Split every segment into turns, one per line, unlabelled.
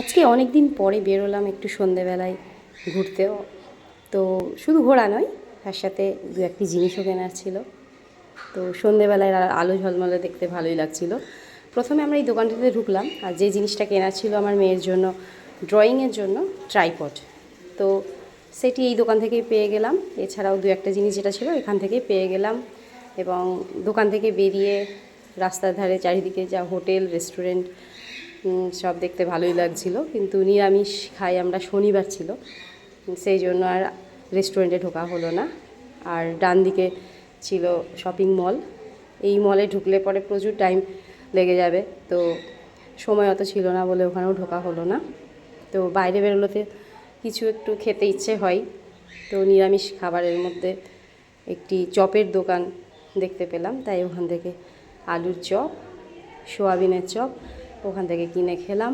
আজকে অনেক দিন পরে বেরোলাম একটু সন্ধেবেলায় ঘুরতেও। তো শুধু ঘোরা নয়, তার সাথে দু একটি জিনিসও কেনার ছিল। তো সন্ধেবেলায় আলো ঝলমলে দেখতে ভালোই লাগছিল। প্রথমে আমরা এই দোকানটাতে ঢুকলাম আর যে জিনিসটা কেনার ছিল আমার মেয়ের জন্য ড্রয়িংয়ের জন্য ট্রাইপড তো সেটি এই দোকান থেকেই পেয়ে গেলাম। এছাড়াও দু একটা জিনিস যেটা ছিল এখান থেকে পেয়ে গেলাম এবং দোকান থেকে বেরিয়ে রাস্তার ধারে চারিদিকে যা হোটেল, রেস্টুরেন্ট সব দেখতে ভালোই লাগছিল, কিন্তু নিরামিষ খাই আমরা শনিবার ছিল, সেই জন্য আর রেস্টুরেন্টে ঢোকা হলো না। আর ডান দিকে ছিল শপিং মল এই মলে ঢুকলে পরে প্রচুর টাইম লেগে যাবে, তো সময় অত ছিল না বলে ওখানেও ঢোকা হলো না। তো বাইরে বেরোলোতে কিছু একটু খেতে ইচ্ছে হয়, তো নিরামিষ খাবারের মধ্যে একটি চপের দোকান দেখতে পেলাম, তাই ওখান থেকে আলুর চপ, সোয়াবিনের চপ ওখান থেকে কিনে খেলাম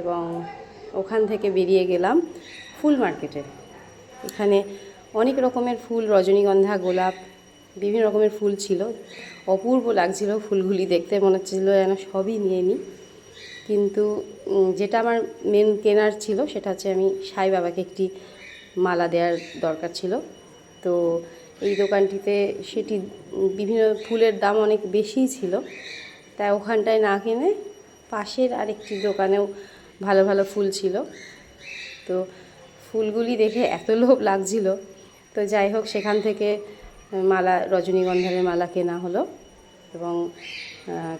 এবং ওখান থেকে বেরিয়ে গেলাম ফুল মার্কেটে। এখানে অনেক রকমের ফুল, রজনীগন্ধা, গোলাপ, বিভিন্ন রকমের ফুল ছিল। অপূর্ব লাগছিল ফুলগুলি দেখতে, মনে হচ্ছিল যেন সবই নিয়ে নিই। কিন্তু যেটা আমার মেন কেনার ছিল সেটা হচ্ছে আমি সাই বাবাকে একটি মালা দেওয়ার দরকার ছিল। তো এই দোকানটিতে সেটি বিভিন্ন ফুলের দাম অনেক বেশিই ছিল। তাই ওখানটায় না কিনে পাশের আরেকটি দোকানেও ভালো ভালো ফুল ছিল। তো ফুলগুলি দেখে এত লোভ লাগছিল। তো যাই হোক, সেখান থেকে মালা, রজনীগন্ধার মালা কেনা হলো এবং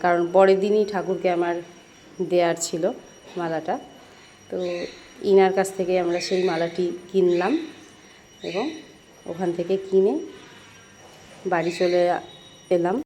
কারণ পরের দিনই ঠাকুরকে আমার দেয়ার ছিল মালাটা। তো ইনার কাছ থেকে আমরা সেই মালাটি কিনলাম এবং ওখান থেকে কিনে বাড়ি চলে এলাম।